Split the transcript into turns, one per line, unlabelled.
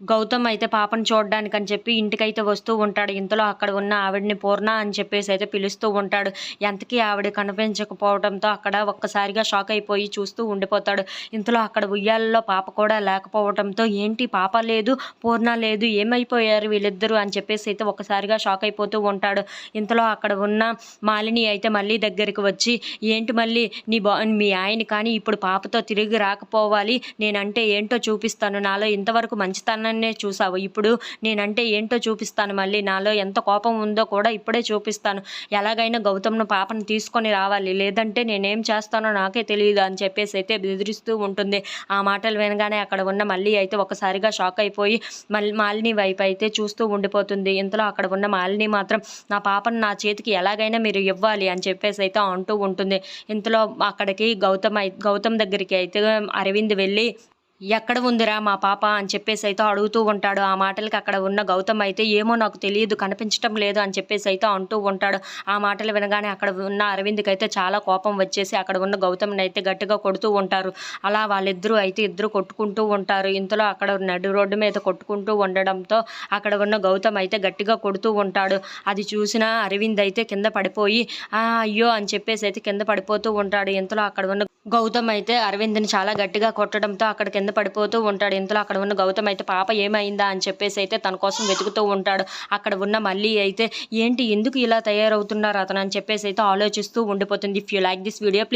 గౌతమ్ అయితే పాపను చూడడానికి అని చెప్పి ఇంటికైతే వస్తూ ఉంటాడు. ఇంతలో అక్కడ ఉన్న ఆవిడని పూర్ణ అని చెప్పేసి అయితే పిలుస్తూ ఉంటాడు. ఎంతకీ ఆవిడ కనిపించకపోవడంతో అక్కడ ఒక్కసారిగా షాక్ అయిపోయి చూస్తూ ఉండిపోతాడు. ఇంతలో అక్కడ ఉయ్యాలలో పాప కూడా లేకపోవడంతో ఏంటి పాప లేదు పూర్ణ లేదు ఏమైపోయారు వీళ్ళిద్దరూ అని చెప్పేసి అయితే ఒక్కసారిగా షాక్ అయిపోతూ ఉంటాడు. ఇంతలో అక్కడ ఉన్న మాలిని అయితే మళ్ళీ దగ్గరికి వచ్చి ఏంటి మళ్ళీ? నీ బా మీ ఆయన కానీ ఇప్పుడు పాపతో తిరిగి రాకపోవాలి. నేనంటే ఏంటో చూపిస్తాను. నాలో ఇంతవరకు మంచితనాన్నే చూసావు. ఇప్పుడు నేనంటే ఏంటో చూపిస్తాను మళ్ళీ. నాలో ఎంత కోపం ఉందో కూడా ఇప్పుడే చూపిస్తాను. ఎలాగైనా గౌతమ్ను పాపను తీసుకొని రావాలి. లేదంటే నేనేం చేస్తానో నాకే తెలియదు అని చెప్పేసి అయితే బెదిరిస్తూ ఉంటుంది. ఆ మాటలు వినగానే అక్కడ ఉన్న మళ్ళీ అయితే ఒకసారిగా షాక్ అయిపోయి మళ్ళీ మాలిని వైపు అయితే చూస్తూ ఉండిపోతుంది. ఇంతలో అక్కడ ఉన్న మాలిని మాత్రం నా పాపను నా చేతికి ఎలాగైనా మీరు ఇవ్వాలి అని చెప్పేసి అయితే అంటూ ఉంటుంది. ఇంతలో అక్కడికి గౌతమ్ గౌతమ్ దగ్గరికి అయితే అరవింద్ వెళ్ళి ఎక్కడ ఉందిరా మా పాప అని చెప్పేసి అయితే అడుగుతూ ఉంటాడు. ఆ మాటలకి అక్కడ ఉన్న గౌతమ్ అయితే ఏమో నాకు తెలియదు కనిపించటం లేదు అని చెప్పేసి అయితే అంటూ ఉంటాడు. ఆ మాటలు వినగానే అక్కడ ఉన్న అరవింద్కి అయితే చాలా కోపం వచ్చేసి అక్కడ ఉన్న గౌతమ్ని అయితే గట్టిగా కొడుతూ ఉంటారు. అలా వాళ్ళిద్దరూ అయితే ఇద్దరు కొట్టుకుంటూ ఉంటారు. ఇంతలో అక్కడ నడు రోడ్డు మీద కొట్టుకుంటూ ఉండడంతో అక్కడ ఉన్న గౌతమ్ అయితే గట్టిగా కొడుతూ ఉంటాడు. అది చూసిన అరవింద్ అయితే కింద పడిపోయి అయ్యో అని చెప్పేసి అయితే కింద పడిపోతూ ఉంటాడు. ఇంతలో అక్కడ ఉన్న గౌతమ్ అయితే అరవింద్ని చాలా గట్టిగా కొట్టడంతో అక్కడ కింద పడిపోతూ ఉంటాడు. ఇంతలో అక్కడ ఉన్న గౌతమ్ అయితే పాప ఏమైందా? అని చెప్పేసి అయితే తన కోసం వెతుకుతూ ఉంటాడు. అక్కడ ఉన్న మళ్ళీ అయితే ఏంటి ఎందుకు ఇలా తయారవుతున్నారు? అతను అని చెప్పేసి అయితే ఆలోచిస్తూ ఉండిపోతుంది. If you like this video